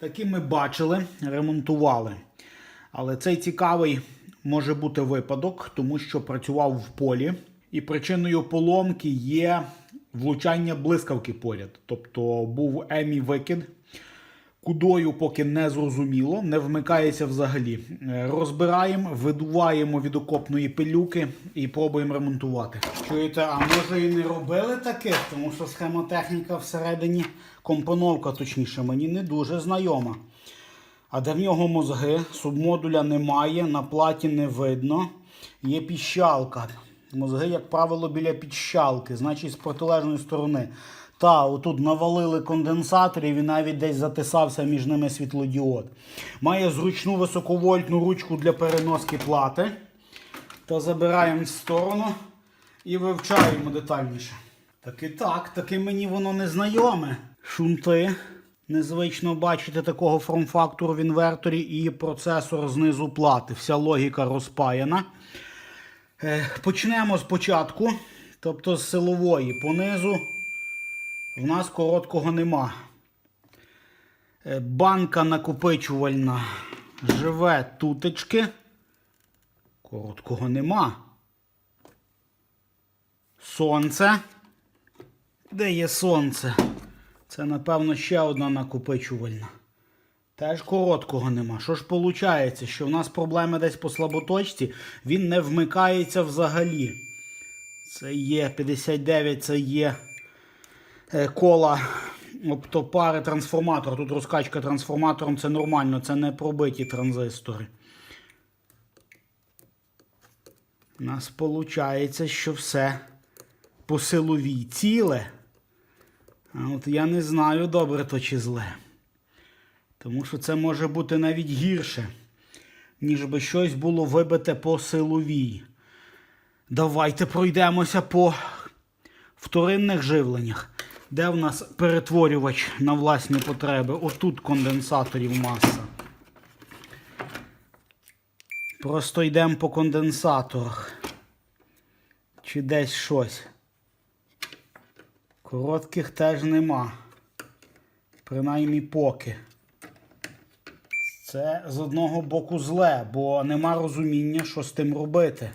Такі ми бачили, ремонтували. Але цей цікавий може бути випадок, тому що працював в полі, і причиною поломки є влучання блискавки поряд. Тобто був емі викид. Кудою поки не зрозуміло, не вмикається взагалі. Е, Розбираємо, видуваємо від окопної пилюки і пробуємо ремонтувати. Чуєте, а може і не робили таке, тому що схемотехніка всередині, компоновка, точніше, мені не дуже знайома. А де в нього мозги, субмодуля немає, на платі не видно. Є піщалка. Мозги, як правило, біля піщалки, значить з протилежної сторони. Та, отут навалили конденсаторів і навіть десь затисався між ними світлодіод. Має зручну високовольтну ручку для переноски плати. То забираємо в сторону і вивчаємо детальніше. Так і так, таки мені воно не знайоме. Шунти. Незвично бачити такого форм-фактору в інверторі і процесор знизу плати. Вся логіка розпаяна. Е, Почнемо спочатку, тобто з силової. Понизу в нас короткого нема. Е, Банка накопичувальна живе тутечки. Короткого нема. Сонце. Де є сонце? Це, напевно, ще одна накопичувальна. Теж короткого нема. Що ж виходить, що в нас проблеми десь по слаботочці, він не вмикається взагалі. Це є 59, це є кола оптопари трансформатор. Тут розкачка трансформатором це нормально, це не пробиті транзистори. У нас виходить, що все по силовій ціле. А от я не знаю, добре то чи зле. Тому що це може бути навіть гірше, ніж би щось було вибите по силовій. Давайте пройдемося по вторинних живленнях. Де в нас перетворювач на власні потреби? Отут конденсаторів маса. Просто йдемо по конденсаторах. Чи десь щось. Коротких теж нема. Принаймні поки. Це з одного боку зле, бо нема розуміння, що з тим робити.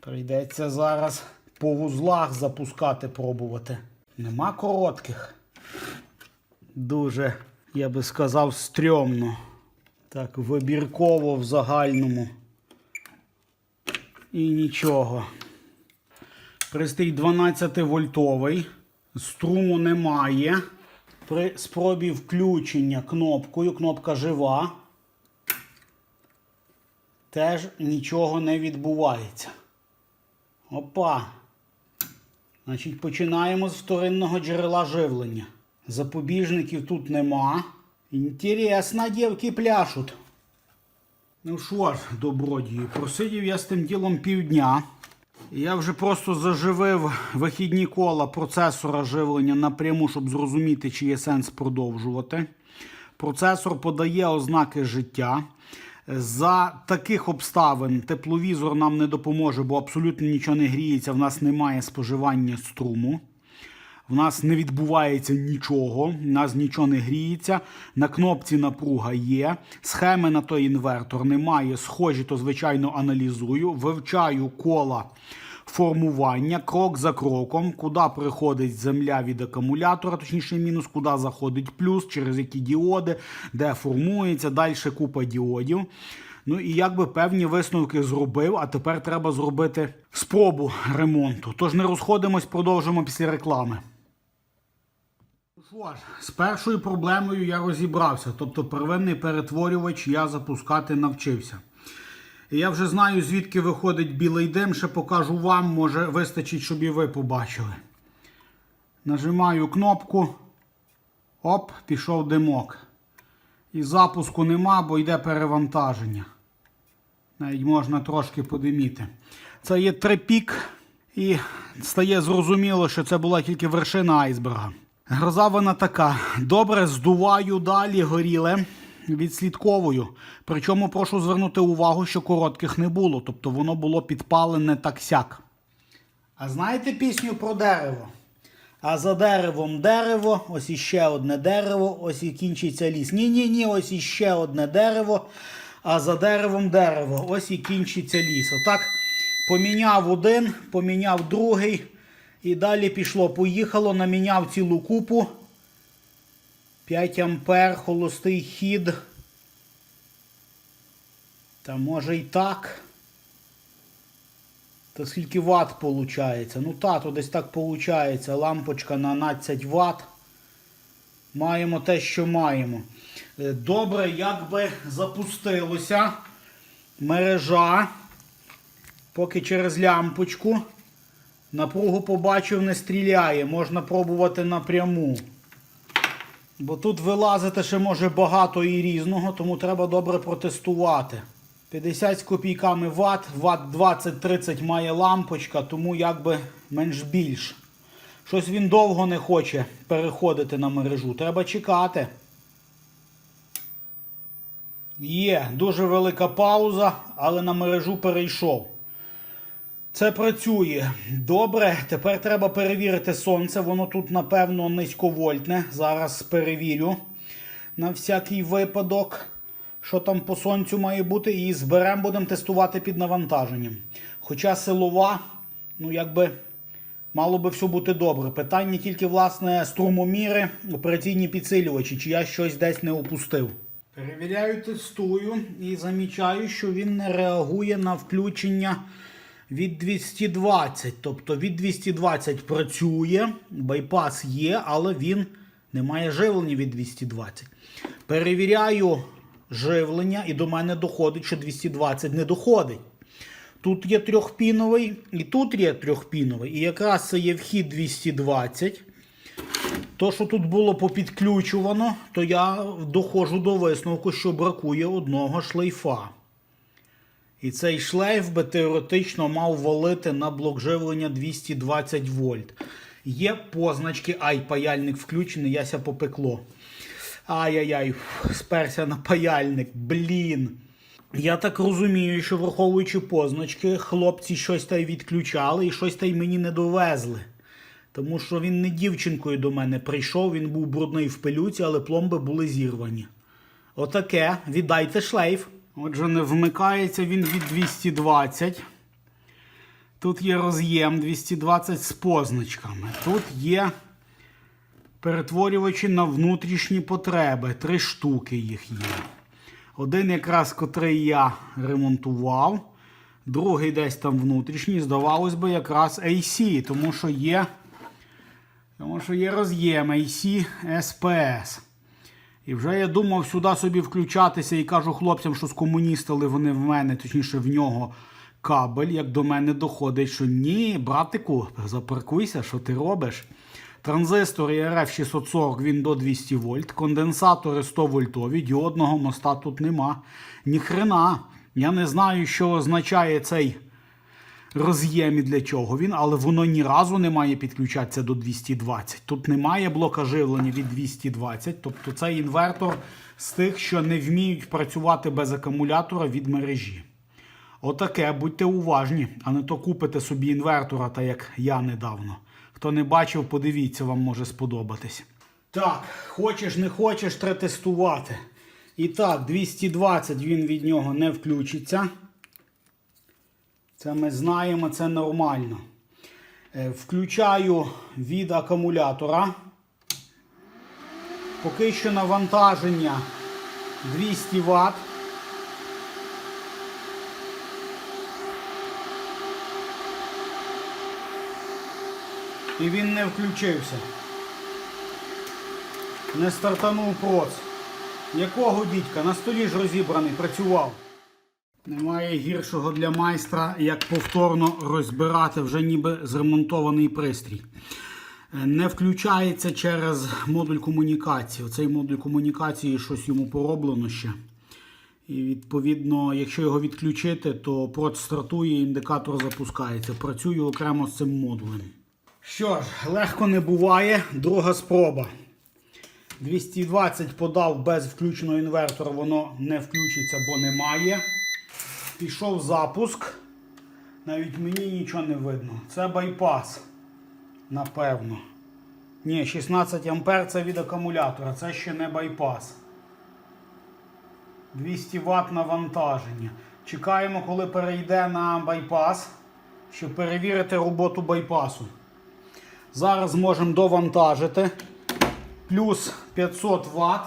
Прийдеться зараз по вузлах запускати, пробувати. Нема коротких. Дуже, я би сказав, стрьомно. Так, вибірково в загальному. І нічого. Пристрій 12 вольтовий. Струму немає. При спробі включення кнопкою, кнопка жива. Теж нічого не відбувається. Опа. Значить, починаємо з вторинного джерела живлення. Запобіжників тут нема. Інтересно, дівки пляшуть. Ну що ж, добродію, просидів я з тим ділом півдня. Я вже просто заживив вихідні кола процесора живлення напряму, щоб зрозуміти, чи є сенс продовжувати. Процесор подає ознаки життя. За таких обставин тепловізор нам не допоможе, бо абсолютно нічого не гріється, в нас немає споживання струму. В нас не відбувається нічого, в нас нічого не гріється. На кнопці напруга є. Схеми на той інвертор немає. Схожі, то звичайно аналізую. Вивчаю кола формування крок за кроком, куди приходить земля від акумулятора, точніше мінус, куди заходить плюс, через які діоди, де формується, далі купа діодів. Ну і якби певні висновки зробив, а тепер треба зробити спробу ремонту. Тож не розходимось, продовжимо після реклами. Що ж, з першою проблемою я розібрався, тобто первинний перетворювач я запускати навчився. Я вже знаю, звідки виходить білий дим, ще покажу вам, може вистачить, щоб і ви побачили. Нажимаю кнопку. Оп, пішов димок. І запуску нема, бо йде перевантаження. Навіть можна трошки подиміти. Це є трипік, і стає зрозуміло, що це була тільки вершина айсберга. Гроза вона така. Добре, здуваю далі горіле, відслідковую. Причому прошу звернути увагу, що коротких не було, тобто воно було підпалене так сяк. А знаєте пісню про дерево? А за деревом дерево, ось іще одне дерево, ось і кінчиться ліс. Ні-ні, ні, ось іще одне дерево, а за деревом дерево, ось і кінчиться ліс. Отак поміняв один, поміняв другий. І далі пішло, поїхало, наміняв цілу купу. 5 ампер, холостий хід. Та може і так. То скільки ватт виходить? Ну та, то десь так виходить. Лампочка на 12 Вт. Маємо те, що маємо. Е, Добре, якби запустилося мережа. Поки через лямпочку. Напругу побачив, не стріляє. Можна пробувати напряму. Бо тут вилазити ще може багато і різного, тому треба добре протестувати. 50 з копійками ватт, ватт 20-30 має лампочка, тому якби менш більш. Щось він довго не хоче переходити на мережу. Треба чекати. Є дуже велика пауза, але на мережу перейшов. Це працює. Добре, тепер треба перевірити сонце. Воно тут, напевно, низьковольтне. Зараз перевірю на всякий випадок, що там по сонцю має бути. І зберемо, будемо тестувати під навантаженням. Хоча силова, ну якби мало би все бути добре. Питання тільки, власне, струмоміри, операційні підсилювачі, чи я щось десь не опустив. Перевіряю, тестую і замічаю, що він не реагує на включення від 220. Тобто від 220 працює, байпас є, але він не має живлення від 220. Перевіряю живлення, і до мене доходить, що 220 не доходить. Тут є трьохпіновий, і тут є трьохпіновий. І якраз це є вхід 220. То, що тут було попідключувано, то я доходжу до висновку, що бракує одного шлейфа. І цей шлейф би теоретично мав валити на блок живлення 220 вольт. Є позначки, ай, паяльник включений, яся попекло. Ай-яй-яй, сперся на паяльник, блін. Я так розумію, що враховуючи позначки, хлопці щось та й відключали і щось та й мені не довезли. Тому що він не дівчинкою до мене прийшов, він був брудний в пилюці, але пломби були зірвані. Отаке, віддайте шлейф. Отже, не вмикається він від 220. Тут є роз'єм 220 з позначками. Тут є перетворювачі на внутрішні потреби. Три штуки їх є. Один якраз котрий я ремонтував. Другий десь там внутрішній, здавалось би, якраз AC, тому що є, тому що є роз'єм AC SPS. І вже я думав сюди собі включатися і кажу хлопцям, що скомуністили вони в мене, точніше в нього кабель, як до мене доходить, що ні, братику, запаркуйся, що ти робиш. Транзистор RF 640 він до 200 вольт, конденсатори 100 вольтові, діодного моста тут нема. Ніхрена. Я не знаю, що означає цей роз'єм і для чого він, але воно ні разу не має підключатися до 220. Тут немає блока живлення від 220. Тобто цей інвертор з тих, що не вміють працювати без акумулятора від мережі. Отаке, будьте уважні, а не то купите собі інвертора, так як я недавно. Хто не бачив, подивіться, вам може сподобатись. Так, хочеш, не хочеш, треба тестувати. І так, 220 він від нього не включиться. Це ми знаємо, це нормально. Е, Включаю від акумулятора. Поки що навантаження 200 Вт. І він не включився. Не стартанув проц. Якого дідька? На столі ж розібраний, працював. Немає гіршого для майстра, як повторно розбирати вже ніби зремонтований пристрій. Е, Не включається через модуль комунікації. Цей модуль комунікації щось йому пороблено ще. І відповідно, якщо його відключити, то прот стартує, індикатор запускається. Працюю окремо з цим модулем. Що ж, легко не буває. Друга спроба. 220 подав без включеного інвертора, воно не включиться, бо немає. Пішов запуск. Навіть мені нічого не видно. Це байпас. Напевно. Ні, 16 ампер це від акумулятора, це ще не байпас. 200 Вт навантаження. Чекаємо, коли перейде на байпас, щоб перевірити роботу байпасу. Зараз можемо довантажити. Плюс 500 Вт.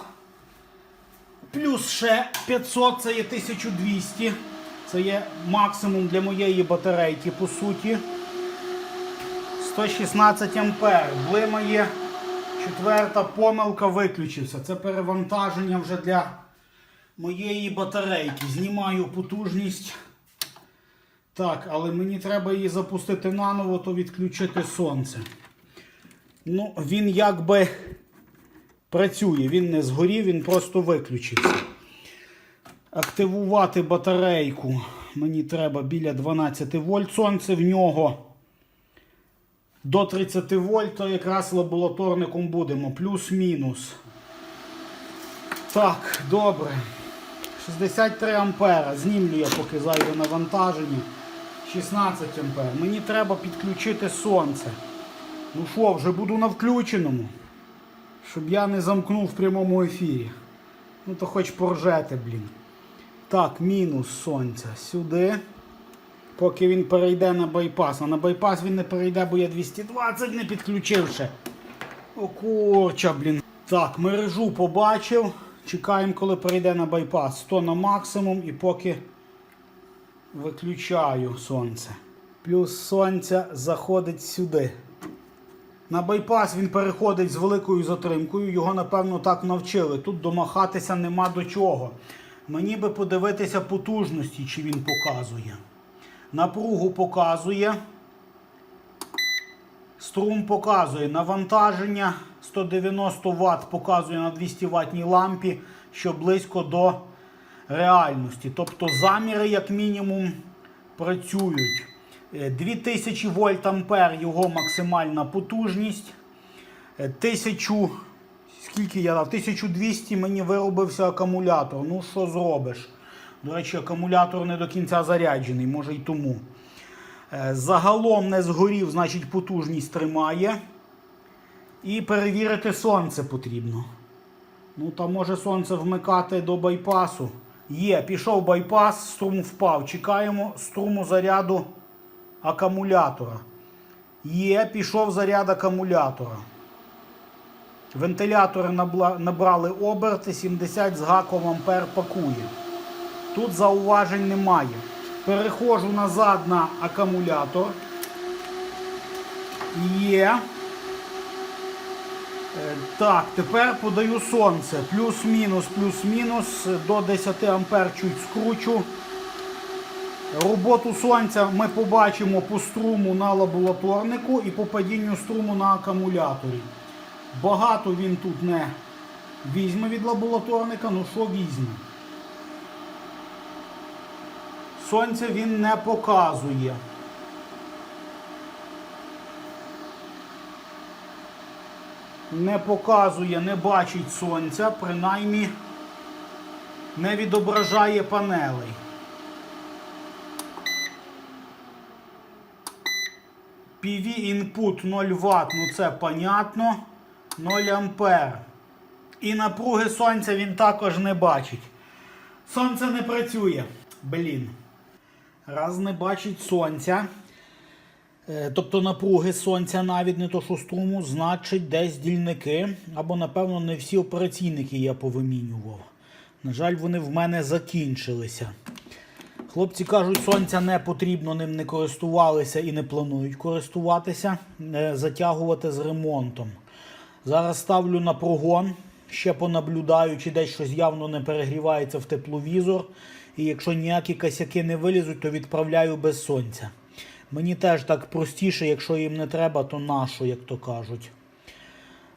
Плюс ще 500 це є 1200. Це є максимум для моєї батарейки, по суті. 116 ампер. Блимає четверта помилка виключився. Це перевантаження вже для моєї батарейки. Знімаю потужність. Так, але мені треба її запустити наново, то відключити сонце. Ну, він якби працює, він не згорів, він просто виключився. Активувати батарейку мені треба біля 12 вольт. Сонце в нього до 30 вольт, то якраз лабораторником будемо. Плюс-мінус. Так, добре. 63 ампера. Знімлю я поки зайве навантаження. 16 ампер. Мені треба підключити сонце. Ну що, вже буду на включеному. Щоб я не замкнув в прямому ефірі. Ну то хоч поржете, блін. Так, мінус сонця. Сюди. Поки він перейде на байпас. А на байпас він не перейде, бо я 220 не підключив ще. О, курча, блін. Так, мережу побачив. Чекаємо, коли перейде на байпас. 100 на максимум і поки виключаю сонце. Плюс сонця заходить сюди. На байпас він переходить з великою затримкою. Його, напевно, так навчили. Тут домахатися нема до чого. Мені би подивитися потужності, чи він показує. Напругу показує. Струм показує. Навантаження 190 Вт показує на 200 ватній лампі, що близько до реальності. Тобто заміри, як мінімум, працюють. Е, 2000 вольт ампер його максимальна потужність. Е, 1000, скільки я дав? 1200 мені виробився акумулятор. Ну, що зробиш? До речі, акумулятор не до кінця заряджений, може й тому. Е, Загалом не згорів, значить потужність тримає. І перевірити сонце потрібно. Ну, там може сонце вмикати до байпасу. Є, пішов байпас, струм впав. Чекаємо струму заряду акумулятора. Є, пішов заряд акумулятора. Вентилятори набрали оберти, 70 з гаком ампер пакує. Тут зауважень немає. Переходжу назад на акумулятор. Є. Е, Так, тепер подаю сонце. Плюс-мінус, плюс-мінус. До 10 ампер чуть скручу. Роботу сонця ми побачимо по струму на лабораторнику і по падінню струму на акумуляторі. Багато він тут не візьме від лабораторника, ну що візьме. Сонце він не показує. Не показує, не бачить сонця, принаймні не відображає панелей. PV input 0 Вт, ну це понятно. 0 ампер. І напруги сонця він також не бачить. Сонце не працює. Блін. Раз не бачить сонця. е, Тобто напруги сонця навіть не то, що струму, значить десь дільники. Або, напевно, не всі операційники я повимінював. На жаль, вони в мене закінчилися. Хлопці кажуть, сонця не потрібно, ним не користувалися і не планують користуватися, е, затягувати з ремонтом. Зараз ставлю на прогон, ще понаблюдаю, чи десь щось явно не перегрівається в тепловізор. І якщо ніякі косяки не вилізуть, то відправляю без сонця. Мені теж так простіше, якщо їм не треба, то нащо, як то кажуть.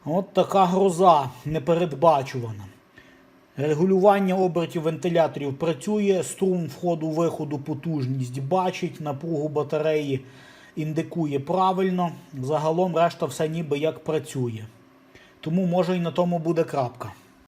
От така гроза непередбачувана. Регулювання обертів вентиляторів працює, струм входу-виходу, потужність бачить, напругу батареї індикує правильно. Загалом решта все ніби як працює. Тому може і на тому буде крапка.